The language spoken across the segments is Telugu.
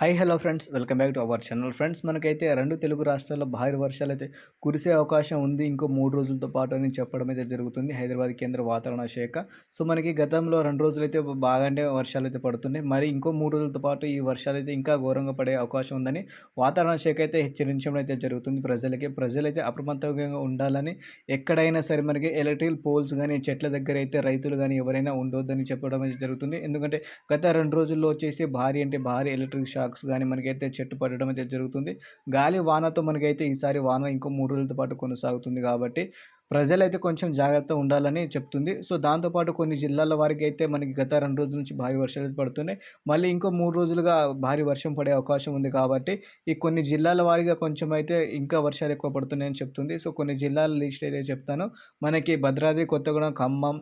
Hi hello friends welcome back to our channel friends మనకైతే రెండు తెలుగు రాష్ట్రాల్లో భారీ వర్షాలు అయితే కురిసే అవకాశం ఉంది. ఇంకో మూడు రోజులతో పాటు అని చెప్పడం అయితే జరుగుతుంది. హైదరాబాద్ కేంద్ర వాతావరణ శాఖ. సో మనకి గతంలో రెండు రోజులు అయితే బాగానే వర్షాలు అయితే పడుతున్నాయి. మరి ఇంకో మూడు రోజులతో పాటు ఈ వర్షాలు అయితే ఇంకా ఘోరంగా పడే అవకాశం ఉందని వాతావరణ శాఖ అయితే హెచ్చరించడం అయితే జరుగుతుంది ప్రజలకి. ప్రజలైతే అప్రమత్తంగా ఉండాలని ఎక్కడైనా సరే మనకి ఎలక్ట్రికల్ పోల్స్ కానీ చెట్ల దగ్గర అయితే రైతులు కానీ ఎవరైనా ఉండొద్దని చెప్పడం అయితే జరుగుతుంది. ఎందుకంటే గత రెండు రోజుల్లో వచ్చేసి భారీ అంటే భారీ ఎలక్ట్రిక్ షాక్ స్టాక్స్ కానీ మనకైతే చెట్టు పడడం అయితే జరుగుతుంది. గాలి వానతో మనకైతే ఈసారి వాన ఇంకో మూడు రోజులతో పాటు కొనసాగుతుంది కాబట్టి ప్రజలైతే కొంచెం జాగ్రత్త ఉండాలని చెప్తుంది. సో దాంతోపాటు కొన్ని జిల్లాల వారికి అయితే మనకి గత రెండు రోజుల నుంచి భారీ వర్షాలు పడుతున్నాయి. మళ్ళీ ఇంకో మూడు రోజులుగా భారీ వర్షం పడే అవకాశం ఉంది కాబట్టి ఈ కొన్ని జిల్లాల వారిగా కొంచెం అయితే ఇంకా వర్షాలు ఎక్కువ పడుతున్నాయని చెప్తుంది. సో కొన్ని జిల్లాల లిస్ట్ అయితే చెప్తాను. మనకి భద్రాద్రి కొత్తగూడెం ఖమ్మం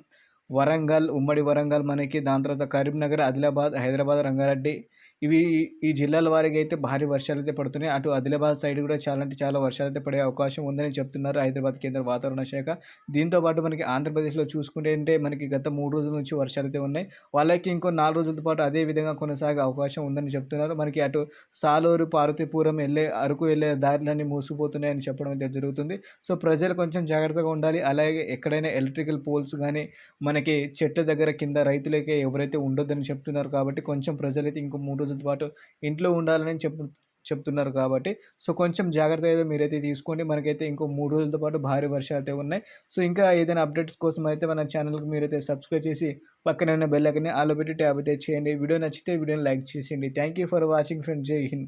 వరంగల్ ఉమ్మడి వరంగల్ మనకి దాని తర్వాత కరీంనగర్ ఆదిలాబాద్ హైదరాబాద్ రంగారెడ్డి ఇవి ఈ జిల్లాల వారికి అయితే భారీ వర్షాలు అయితే పడుతున్నాయి. అటు ఆదిలాబాద్ సైడ్ కూడా చాలా అంటే చాలా వర్షాలు అయితే పడే అవకాశం ఉందని చెప్తున్నారు హైదరాబాద్ కేంద్ర వాతావరణ శాఖ. దీంతో పాటు మనకి ఆంధ్రప్రదేశ్లో చూసుకుంటే అంటే మనకి గత మూడు రోజుల నుంచి వర్షాలు అయితే ఉన్నాయి. వాళ్ళకి ఇంకో నాలుగు రోజులతో పాటు అదే విధంగా కొనసాగే అవకాశం ఉందని చెప్తున్నారు. మనకి అటు సాలూరు పార్వతీపురం వెళ్ళే అరకు వెళ్ళే దారులన్నీ మూసిపోతున్నాయని చెప్పడం అయితే జరుగుతుంది. సో ప్రజలు కొంచెం జాగ్రత్తగా ఉండాలి. అలాగే ఎక్కడైనా ఎలక్ట్రికల్ పోల్స్ కానీ మనకి చెట్ల దగ్గర కింద రైతులకే ఎవరైతే ఉండొద్దని చెప్తున్నారు కాబట్టి కొంచెం ప్రజలైతే ఇంకో మూడు రోజుల పాటు ఇంట్లో ఉండాలని చెప్పు చెప్తున్నారు కాబట్టి సో కొంచెం జాగ్రత్త అయితే మీరైతే తీసుకోండి. మనకైతే ఇంకో మూడు రోజులతో పాటు భారీ వర్షాలు అయితే ఉన్నాయి. సో ఇంకా ఏదైనా అప్డేట్స్ కోసం అయితే మన ఛానల్కి మీరైతే సబ్స్క్రైబ్ చేసి పక్కన ఉన్న బెల్లకని ఆలోపెట్టి ఆలో పెట్టి ట్యాబ్ అయితే చేయండి. వీడియో నచ్చితే వీడియోని లైక్ చేసేయండి. Thank you for watching friend Jai Hind